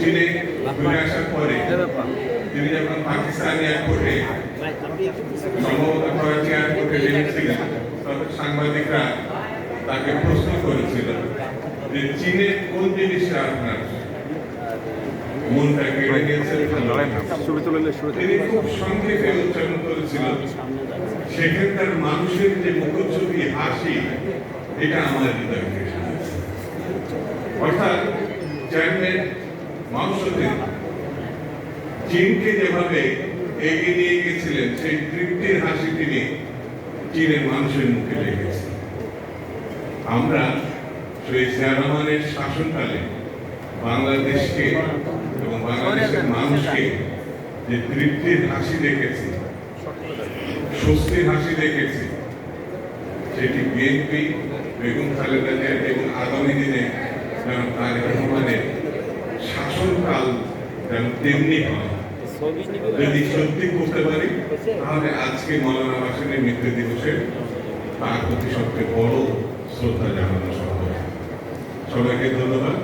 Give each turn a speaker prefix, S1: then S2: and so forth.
S1: চীনে তাকে প্রশ্ন করেছিল যে চীনের কোন জিনিসটা আপনার মনটা কেড়ে তিনি খুব সংক্ষেপে উচ্চারণ করেছিলেন, সেখানকার মানুষের যে মুখচ্ছবি হাসি, এটা ছুঁয়েছে। অর্থাৎ চেয়ারম্যান মাংসদিন চীনকে যেভাবে এগিয়ে নিয়ে গেছিলেন, সেই তৃপ্তির হাসি তিনি চীনের মানুষের মুখে লেগেছে। আমরা সেই রহমানের শাসনকালে বাংলাদেশকে এবং বাংলাদেশের মানুষকে যে তৃপ্তির হাসি দেখেছি, স্বস্তির হাসি দেখেছি, সেটি বিএনপি, বেগম খালেদা জিয়া এবং আগামী দিনে রহমানের শাসনকাল তেমনি হয়, যদি সত্যি করতে পারি, তাহলে আজকে মৌলানা ভাসানের মৃত্যু দিবসে তার প্রতি সবচেয়ে বড় শ্রদ্ধা জানানো সম্ভব। সবাইকে ধন্যবাদ।